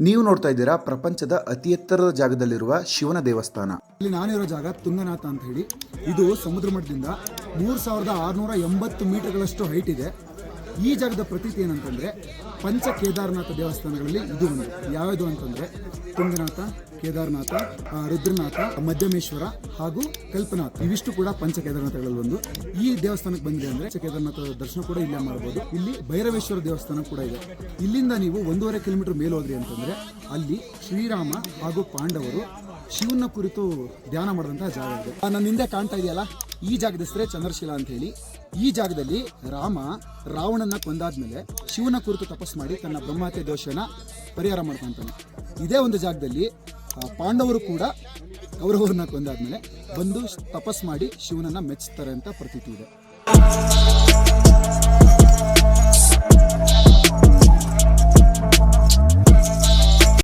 ನೀವು ನೋಡ್ತಾ ಇದ್ದೀರಾ ಪ್ರಪಂಚದ ಅತಿ ಎತ್ತರದ ಜಾಗದಲ್ಲಿರುವ ಶಿವನ ದೇವಸ್ಥಾನ. ಇಲ್ಲಿ ನಾನಿರೋ ಜಾಗ ತುಂಗನಾಥ ಅಂತ ಹೇಳಿ. ಇದು ಸಮುದ್ರ ಮಟ್ಟದಿಂದ ಮೂರು ಸಾವಿರದ ಆರುನೂರ ಎಂಬತ್ತು ಮೀಟರ್ಗಳಷ್ಟು ಹೈಟ್ ಇದೆ. ಈ ಜಾಗದ ಪ್ರತೀತಿ ಏನಂತಂದ್ರೆ ಪಂಚ ಕೇದಾರನಾಥ ದೇವಸ್ಥಾನಗಳಲ್ಲಿ ಇದು ಒಂದು. ಯಾವ್ದು ಅಂತಂದ್ರೆ ತುಂಗನಾಥ, ಕೇದಾರನಾಥ ರುದ್ರನಾಥ, ಮಧ್ಯಮೇಶ್ವರ ಹಾಗೂ ಕಲ್ಪನಾಥ. ಇವಿಷ್ಟು ಕೂಡ ಪಂಚ ಕೇದಾರನಾಥಗಳಲ್ಲಿ ಒಂದು. ಈ ದೇವಸ್ಥಾನಕ್ಕೆ ಬಂದಿದೆ ಅಂದ್ರೆ ಕೇದಾರನಾಥ ದರ್ಶನ ಕೂಡ ಇಲ್ಲೇ ಮಾಡಬಹುದು ಇಲ್ಲಿ ಭೈರವೇಶ್ವರ ದೇವಸ್ಥಾನ ಕೂಡ ಇದೆ. ಇಲ್ಲಿಂದ ನೀವು ಒಂದೂವರೆ ಕಿಲೋಮೀಟರ್ ಮೇಲೆ ಹೋದ್ರಿ ಅಂತಂದ್ರೆ ಅಲ್ಲಿ ಶ್ರೀರಾಮ ಹಾಗೂ ಪಾಂಡವರು ಶಿವನ ಕುರಿತು ಧ್ಯಾನ ಮಾಡಿದಂತಹ ಜಾಗ ಇದೆ. ನನ್ನ ಹಿಂದೆ ಕಾಣ್ತಾ ಇದೆಯಲ್ಲ? ಈ ಜಾಗದ ಹೆಸರೇ ಚಂದ್ರಶಿಲಾ ಅಂತ ಹೇಳಿ. ಈ ಜಾಗದಲ್ಲಿ ರಾಮ ರಾವಣನ ಕೊಂದಾದ್ಮೇಲೆ ಶಿವನ ಕುರಿತು ತಪಸ್ ಮಾಡಿ ತನ್ನ ಬ್ರಹ್ಮಹತ್ಯೆ ದೋಷನ ಪರಿಹಾರ ಮಾಡ್ಕೊಂತಾನೆ. ಇದೇ ಒಂದು ಜಾಗದಲ್ಲಿ ಪಾಂಡವರು ಕೂಡ ಕೌರವರನ್ನ ಕೊಂದಾದ್ಮೇಲೆ ಬಂದು ತಪಸ್ ಮಾಡಿ ಶಿವನನ್ನ ಮೆಚ್ತಾರೆ ಅಂತ ಪ್ರತೀತಿ ಇದೆ.